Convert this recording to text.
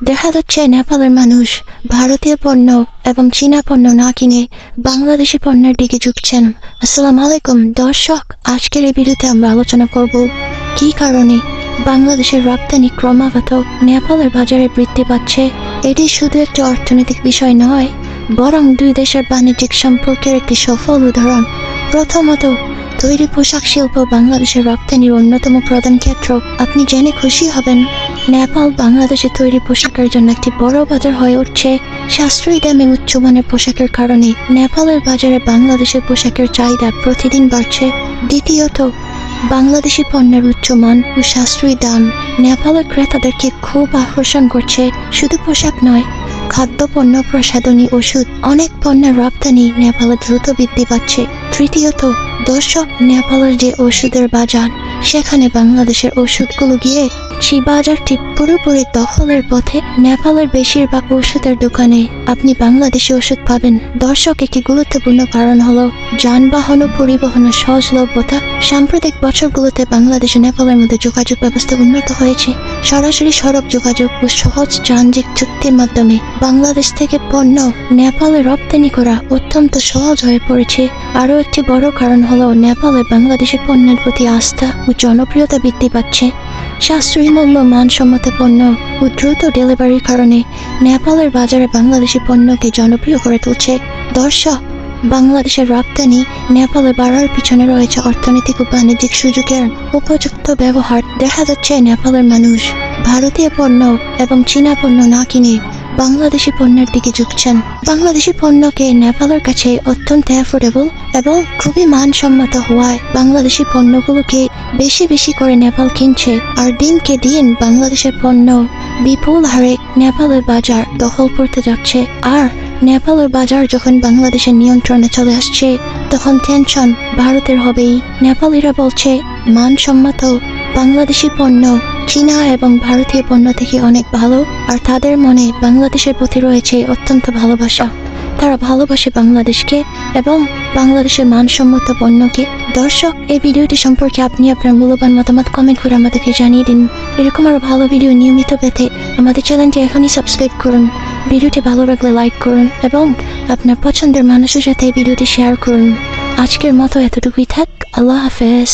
দেখা যাচ্ছে নেপালের মানুষ ভারতীয় পণ্য এবং চীনা পণ্য না কিনে বাংলাদেশি পণ্যের দিকে ঝুঁকছেন। আসসালাম আলাইকুম, দর্শক, আজকের এই ভিডিওতে আমরা আলোচনা করব কি কারণে বাংলাদেশের রপ্তানি ক্রমাগত নেপালের বাজারে বৃদ্ধি পাচ্ছে। এটি শুধু একটি অর্থনৈতিক বিষয় নয়, বরং দুই দেশের বাণিজ্যিক সম্পর্কের একটি সফল উদাহরণ। প্রথমত, তৈরি পোশাক শিল্প বাংলাদেশের রপ্তানির অন্যতম প্রধান ক্ষেত্র। আপনি জেনে খুশি হবেন নেপাল বাংলাদেশে তৈরি পোশাকের জন্য একটি বড় বাজার হয়ে উঠছে সাশ্রয়ী দামে উচ্চমানের পোশাকের কারণে। নেপালের বাজারে বাংলাদেশের পোশাকের চাহিদা প্রতিদিন বাড়ছে। দ্বিতীয়ত, বাংলাদেশি পণ্যের উচ্চমান ও সাশ্রয়ী দাম নেপালের ক্রেতাদেরকে খুব আকর্ষণ করছে। শুধু পোশাক নয় খাদ্যপণ্য প্রসাধনী, ওষুধ, অনেক পণ্যের রপ্তানি নেপালে দ্রুত বৃদ্ধি পাচ্ছে। তৃতীয়ত, দর্শক, নেপালের যে ওষুধের বাজার সেখানে বাংলাদেশের ওষুধগুলো গিয়ে সেই বাজারটি পুরোপুরি দখলের পথে নেপালের বেশিরভাগ ওষুধের দোকানে। আপনি বাংলাদেশি ওষুধ পাবেন। দর্শক, একটি গুরুত্বপূর্ণ কারণ হলো যানবাহন ও পরিবহনের সহজলভ্যতা। সাম্প্রতিক বছরগুলোতে বাংলাদেশ ও নেপালের মধ্যে যোগাযোগ ব্যবস্থা উন্নত হয়েছে। সরাসরি সড়ক যোগাযোগ ও সহজ যান্ত্রিক চুক্তির মাধ্যমে বাংলাদেশ থেকে পণ্য নেপালে রপ্তানি করা অত্যন্ত সহজ হয়ে পড়েছে। আরও একটি বড় কারণ হলো নেপালে বাংলাদেশের পণ্যের প্রতি আস্থা। জনপ্রিয়তা বৃদ্ধি পাচ্ছে। সাশ্রয়ী মূল্য মানসম্মত পণ্য ও দ্রুত ডেলিভারির কারণে নেপালের বাজারে বাংলাদেশি পণ্যকে জনপ্রিয় করে তুলছে দর্শক বাংলাদেশের রপ্তানি নেপালে বাড়ার পিছনে রয়েছে অর্থনৈতিক ও বাণিজ্যিক সুযোগের উপযুক্ত ব্যবহার। দেখা যাচ্ছে, নেপালের মানুষ ভারতীয় পণ্য এবং চীনা পণ্য না কিনে বাংলাদেশি পণ্যের দিকে ঝুঁকছেন বাংলাদেশি পণ্যকে নেপালের কাছে অত্যন্ত অ্যাফোর্ডেবল এবং খুবই মানসম্মত হওয়ায় বাংলাদেশি পণ্যগুলোকে বেশি বেশি করে নেপাল কিনছে। আর দিনকে দিন বাংলাদেশের পণ্য বিপুল হারে নেপালের বাজার দখল করতে যাচ্ছে। আর নেপালের বাজার যখন বাংলাদেশের নিয়ন্ত্রণে চলে আসছে, তখন টেনশন ভারতের হবেই। নেপালিরা বলছে, মানসম্মত বাংলাদেশি পণ্য চীনা এবং ভারতীয় পণ্য থেকে অনেক ভালো, আর তাদের মনে বাংলাদেশের প্রতি রয়েছে অত্যন্ত ভালোবাসা। তারা ভালোবাসে বাংলাদেশকে এবং বাংলাদেশের মানসম্মত পণ্যকে। দর্শক, এই ভিডিওটি সম্পর্কে আপনি আপনার মূল্যবান মতামত কমেন্ট করে আমাদেরকে জানিয়ে দিন। এরকম আরও ভালো ভিডিও নিয়মিত পেতে আমাদের চ্যানেলটি এখনই সাবস্ক্রাইব করুন। ভিডিওটি ভালো লাগলে লাইক করুন এবং আপনার পছন্দের মানুষের সাথে এই ভিডিওটি শেয়ার করুন। আজকের মতো এতটুকুই থাক। আল্লাহ হাফেজ।